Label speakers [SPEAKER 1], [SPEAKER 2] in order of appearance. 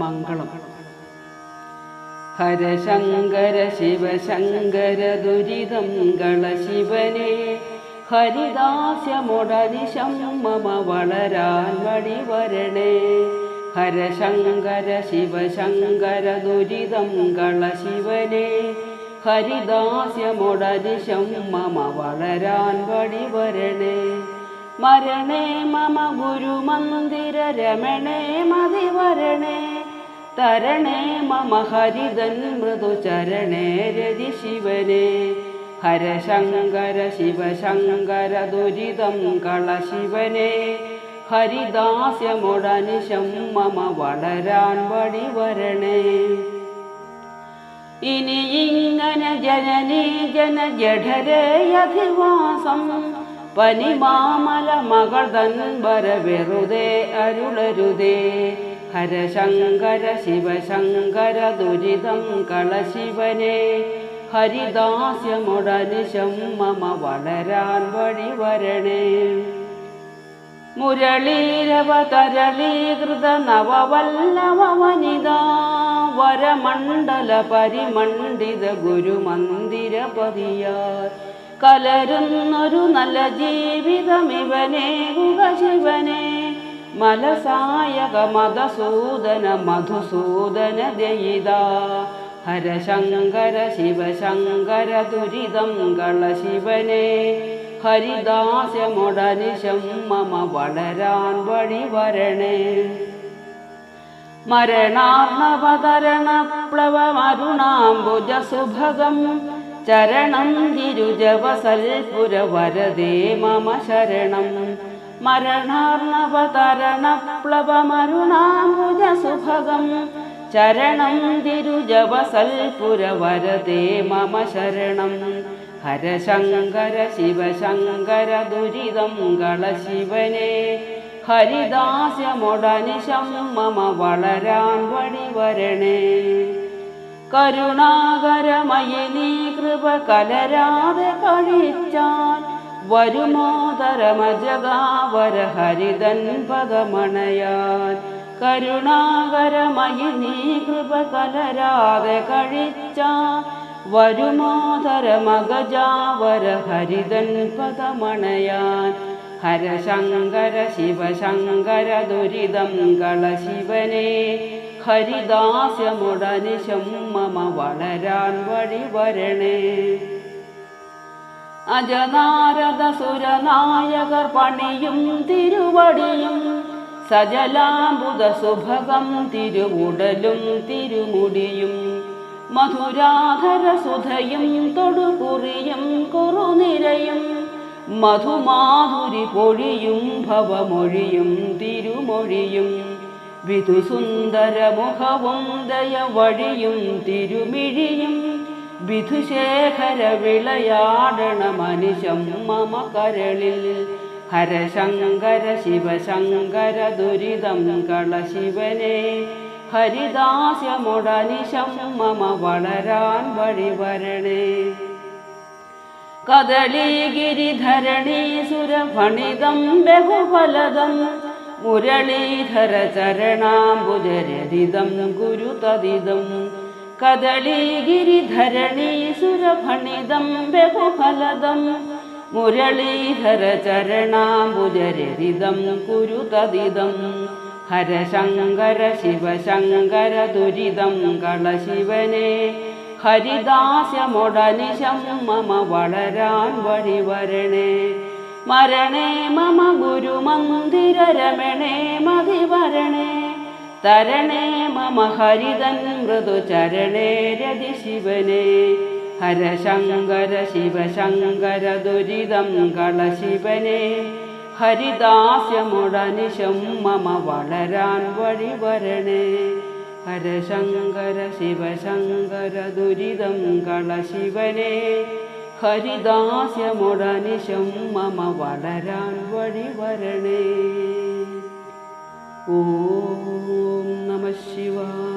[SPEAKER 1] മംഗളം. ഹരശങ്കര ശിവശങ്കര ദുരിതം കള ശിവനെ ഹരിദാസ്യമൊടനിശം മമ വളരാൻ വഴി വരണേ ഹരശങ്കര ശിവശങ്കര ദുരിതം കള ശിവനെ ഹരിദാസ്യമൊടനിശം മമ വളരാൻ വഴി വരണേ മരണേ മമ ഗുരുമന്ദിര രമണേ മതി വരണേ തരണേ മമ ഹരിതൻ മൃദുചരണേ രതി ശിവനെ. ഹരശങ്കര ശിവശങ്കര ദുരിതം കള ശിവനെ. ഹരിദാസ്യമുടനിശം മമ വളരാൻ വഴി വരണേ. ഇനി ഇങ്ങനെ ജനനീ ജന ജഠരയധിവാസം പനിമാമല മകൾ തൻവര വെറുതെ അരുളരുതേ. ഹരശങ്കര ശിവശങ്കര ദുരിതം കളശിവനെ. ഹരിദാസ്യമുടനിശം മമ വളരാൻ വഴി വരണേ. മുരളീരവതരളീകൃത നവവല്ലവ വനിതാ വരമണ്ഡല പരിമണ്ഡിത ഗുരുമന്ദിരപതിയാർ. കലരുന്നൊരു നല്ല ജീവിതമിവനേകുക ശിവനെ. मलसायग मदसूदन मधुसूदन दयिदा हरशङ्कर शिवशङ्कर शिव शङ्कर दुरिदं गलशिवने हरिदासमुडनिशं मम वडरान् वरणे मरणानवरणलवमरुणाम्बुजसुभगं चरणं गिरुजवसल्पुरवरदे मम शरणम् തിരുജവസൽപുര വരദേ മമ ശരണം മരണാർണവതരണപ്ലവമരുണാംബുജ സുഭഗം ചരണം തിരുജവസൽപുര വരദേ മമ ശരണം. ഹരശങ്കര ശിവശങ്കര ദുരിതം കള ശിവനെ. ഹരിദാസ്യമൊടനിശം മമ വളരാൻ വഴി വരണേ. കരുണാകരമയി നീ കൃപ കലരാതെ കഴിച്ചാൽ വരുമോദരമജഗാവര ഹരിതൻ പദമണയാൻ കരുണാകരമയി നീ കൃപ കലരാതെ കഴിച്ച വരുമോദര പദമണയാൻ ഹരശങ്കര ശിവശങ്കര ദുരിതം കള ശിവനെ ഹരിദാസ്യമുടനിശം മമ വളരാൻ വഴി വരണേ. അജനാരദ സുരനായകർ പണിയും തിരുവടിയും സജലാംബുദ സുഭകം തിരുവുടലും തിരുമുടിയും മധുരാധര സുധയും തൊടുകുറിയും കുറുനിരയും മധുമാധുരി പൊഴിയും ഭവമൊഴിയും തിരുമൊഴിയും വിധുസുന്ദര മുഖവും ദയ തിരുമിഴിയും വിധുശേഖര വിളയാടണ മനുഷ്യം മമ കരളിൽ ഹരശങ്കര ശിവശങ്കര ദുരിതം കള ശിവനെ. ഹരിദാസ്യമുടനിശം മമ വളരാൻ വഴിവരണേ വരണേ. കദളീഗിരിധരണീ സുരഫണിതം ബഹുഫലദം മുരളീധര ചരണാംബുജരതിദം ഗുരുതദിദം കദളീഗിരിധരണീ സുരഫണിതം ബഹുഫലദം മുരളീധര ചരണാംബുജരതിദം കുരുതദിദം ഹരശങ്കര ശിവശങ്കര ദുരിതം കളശിവനെ. ശിവനെ ഹരിദാസ്യമൊടനിശം മമ വളരാൻ വഴിവരണേ. മരണേ മമ ഗുരുമന്ദിര രമണേ മതി വരണേ തരണേ മമ ഹരിതൻ മൃദുചരണേ രതി ശിവനേ. ഹരശങ്കര ശിവശങ്കര ദുരിതം കള ശിവനേ. ഹരിദാസ്യമുടനിശം മമ വളരാൻ വഴി വരണേ. ഹരശങ്കര ശിവശങ്കര ദുരിതം കള ശിവനേ. ഹരിദാസ്യമുടനിശം മമ വളരാൻ വഴി വരണേ. ഓ नमः शिवाय